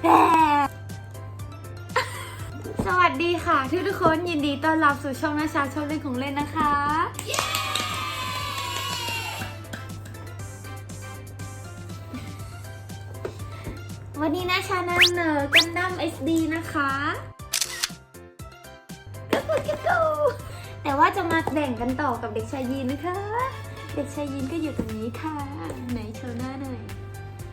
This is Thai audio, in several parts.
สวัสดีค่ะ ทุกทุกคนยินดีต้อนรับสู่ช่องนาชาชอบเล่นของเล่นนะคะ วันนี้นาชานำเสนอกันดั้ม SD นะคะกระปุกกระปูแต่ว่าจะมาแบ่งกันต่อกับเด็กชายยีนนะคะ เด็กชายยีนก็อยู่ตรงนี้ค่ะ ไหนโชว์หน้าหน่อย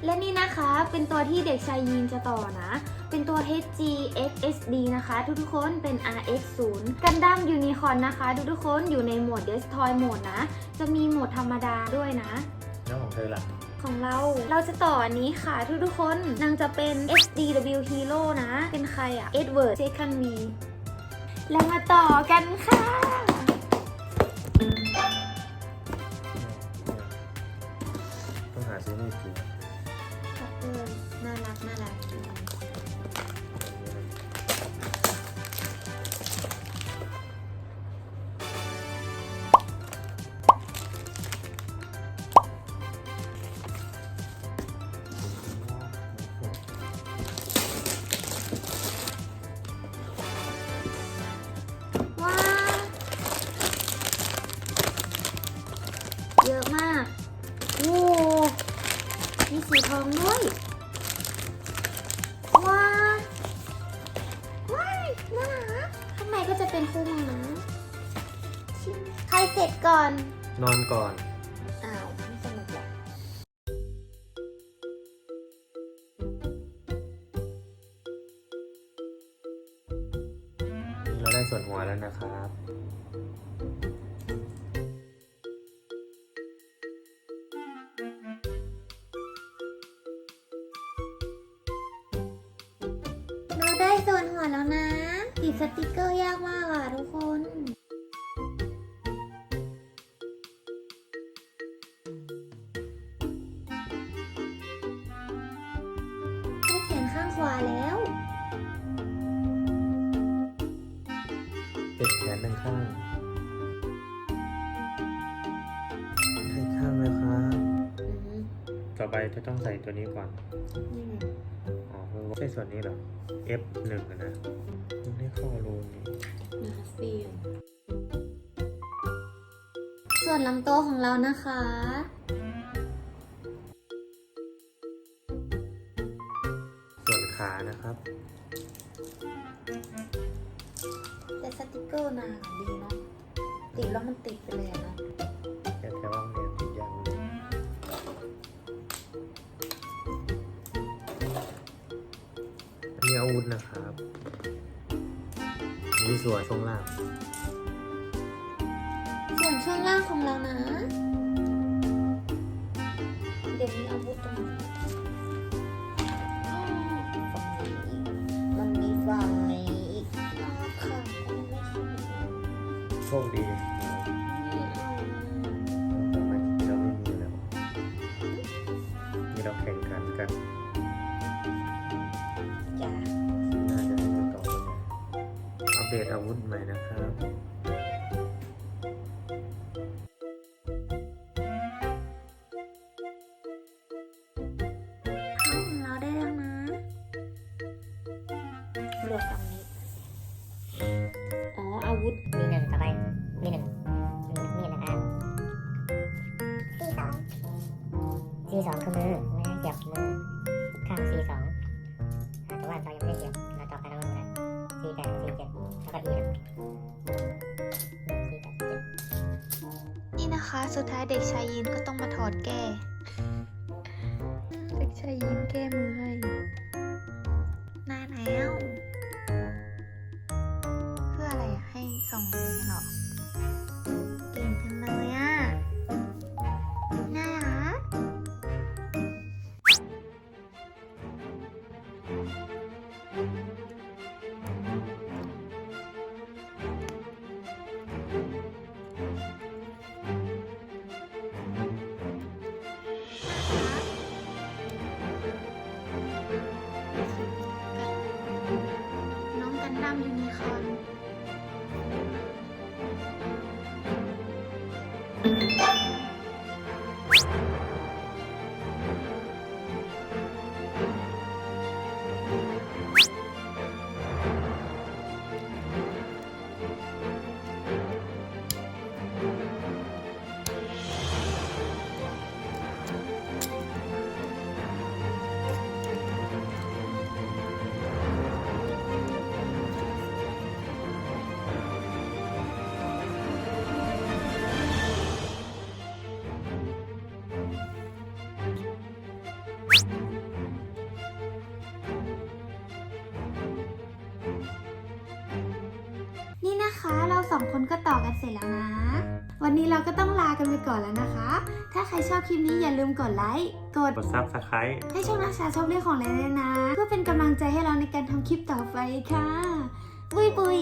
และนี่นะคะเป็นตัวที่เด็กชายยีนจะต่อนะ เป็นตัว HG XSD นะคะ ทุกๆคนเป็น RX0 กันดั้มยูนิคอนนะคะ ทุกๆคนอยู่ในโหมด Destroy โหมดนะ จะมีโหมดธรรมดาด้วยนะ แล้วของเธอล่ะของเรา เราจะต่ออันนี้ค่ะ ทุกๆคนนางจะเป็น SDW Hero นะ เป็นใครอะ Edward Second V แล้วมาต่อกันค่ะ ต้องหาซื้อไม่ถูก องด้วย ว้าวว้ายน่ารักข้างในก็จะเป็นคู่มือนะชิมใครเสร็จก่อน นอนก่อน อ้าวไม่สนุกหรอกนี่เราได้ส่วนหัวแล้วนะครับ ส่วนหัวแล้วนะ ติดสติกเกอร์ยากมากอะทุกคนได้แขนข้างขวาแล้ว ติดแขนหนึ่งข้าง อไปจะต้องใส่ตัวนี้ก่อนนี่ไงอ๋อใช่ส่วนนี้เหรอ F1 อะนะมันไม่เข้ารูนี้นะคะฟิลส่วนลำตัวของเรานะคะส่วนขานะครับแต่สติกเกอร์นางดีเนาะติดแล้วมันติดไปเลยอะเนาะ อันนี้อาวุธนะครับนี่ส่วนช่วงล่าง ส่วนช่วงล่างของเรานะ เดี๋ยวมีอาวุธตรงนี้อ้าวฝั่งนี้อีกมันมีฝั่งนี้อีกอ้าวค่ะมันไม่เข้าไปเลยโชคดี เดตอาวุธใหม่นะครับเข้าของเราได้แล้วนะเหลือฝั่งนี้ อ๋อ อาวุธ มีหนึ่งต่อไป มีหนึ่งมีมีดนะครับซีสองคือมือไม่ได้เสียบมือข้างซีสองแต่ว่าเรายังไม่ได้เสียบเราต่อไปแล้ว นี่นะคะ สุดท้ายเด็กชายยินก็ต้องมาถอดแก้ เด็กชายยินแก้มือให้ได้แล้ว เพื่ออะไรอะให้ส่องเลยเหรอ สองคนก็ต่อกันเสร็จแล้วนะ วันนี้เราก็ต้องลากันไปก่อนแล้วนะคะ ถ้าใครชอบคลิปนี้อย่าลืมกดไลค์ กดกดซับสไครต์ให้ช่องนักชาชอบเรื่องของเลยนะ เพื่อเป็นกำลังใจให้เราในการทำคลิปต่อไปค่ะ บุยบุย